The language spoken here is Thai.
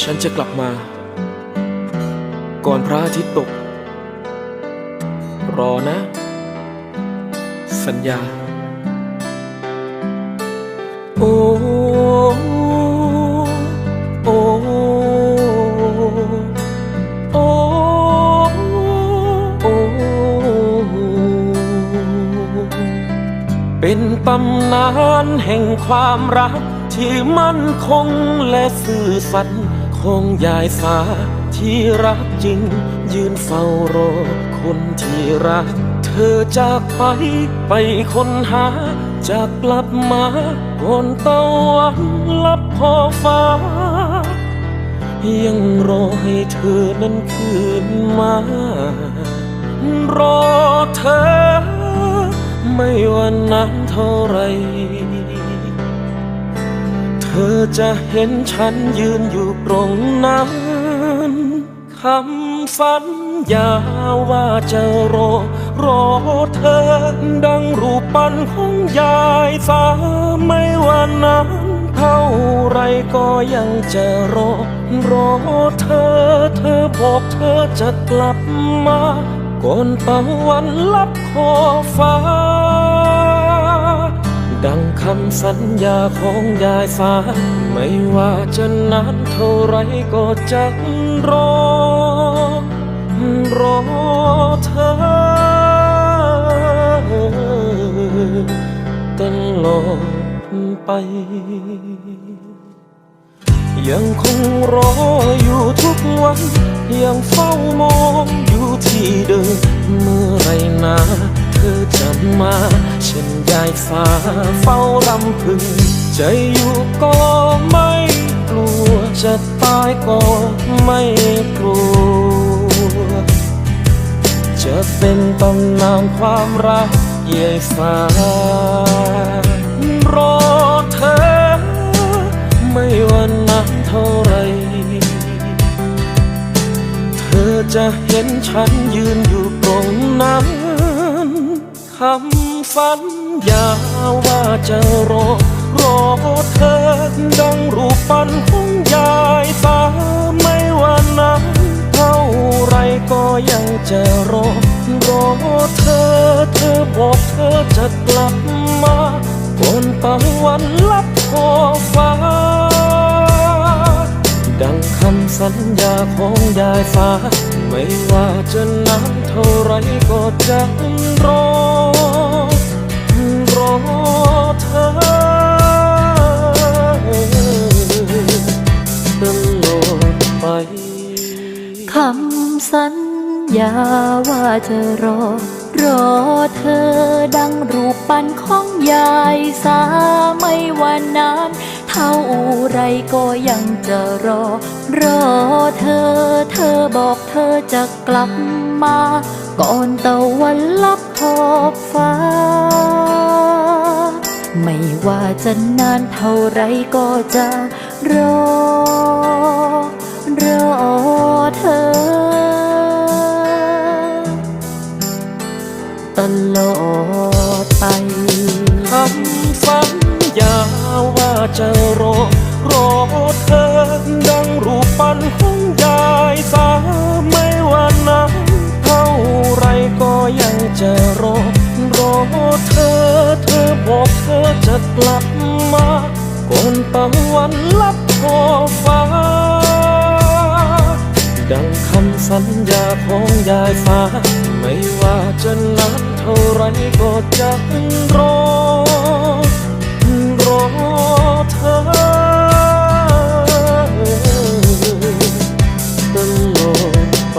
ฉันจะกลับมา ก่อนพระอาทิตย์ตก รอนะ สัญญา โอ้โอ้โอ้โอ้เป็นตำนานแห่งความรัก ที่มั่นคงและซื่อสัตย์ของยายสาที่รักจริง ยืนเฝ้ารอคนที่รัก เธอจากไปไปคนหาจะกลับมาก่อนตะวันลับขอบฟ้า ยังรอให้เธอนั้นคืนมา รอเธอ ไม่ว่านานเท่าไหร อจะเห็นฉันยืนอยู่ตรงนั้นคำสัญญาว่าจะรอ รอเธอ ดังรูปปั้นของยายสาไม่ว่านานเท่าไรก็ยังจะรอ รอเธอ เธอบอกเธอจะกลับมาก่อนตะวันลับขอฟ้า ดังคำสัญญาของยายสาไม่ว่าจะนานเท่าไรก็จะรอ รอเธอตลอดไป ยังคงรออยู่ทุกวัน ยังเฝ้ามองอยู่ที่เดิม เช่นยายสาเฝ้ารำพึงใจอยู่ก็ไม่กลัว จะตายก็ไม่กลัว จะเป็นตำนานความรักยายสารอเธอ ไม่ว่านานเท่าไร เธอจะเห็นฉันยืนอยู่ตรงนั้นคำสัญ ญาว่าจะรอ รอเธอดังรูปปั้นของยายสาไม่ว่านานเท่าไรก็ยังจะรอ รอเธอ เธอบอกเธอจะกลับมาก่อนตะวันลับขอบฟ้า ดังคำสัญญาของยายฟ้า ไม่ว่าจะนานเท่าไรก็จะรอ เธอตลอดไปคำสัญญาว่าจะรอ รอเธอดังรูปปั้นของยายสาไม่ว่านานเท่าไรก็ยังจะรอ รอเธอ เธอบอกเธอจะกลับมา ก่อนตะวันลับขอบฟ้า ไม่ว่าจะนานเท่าไรก็จะรอ รอเธอ ตลอดไปคำสัญญาว่าจะรอ รอเธอ ดังรูปปั้นของยายสาไม่ว่านานเท่าไรก็ยังจะรอ กลับมาก่อนตะวันลับขอฟ้า ดังคำสัญญาของยายฟ้า ไม่ว่าจะนานเท่าไรก็จะรอ รอเธอตลอดไป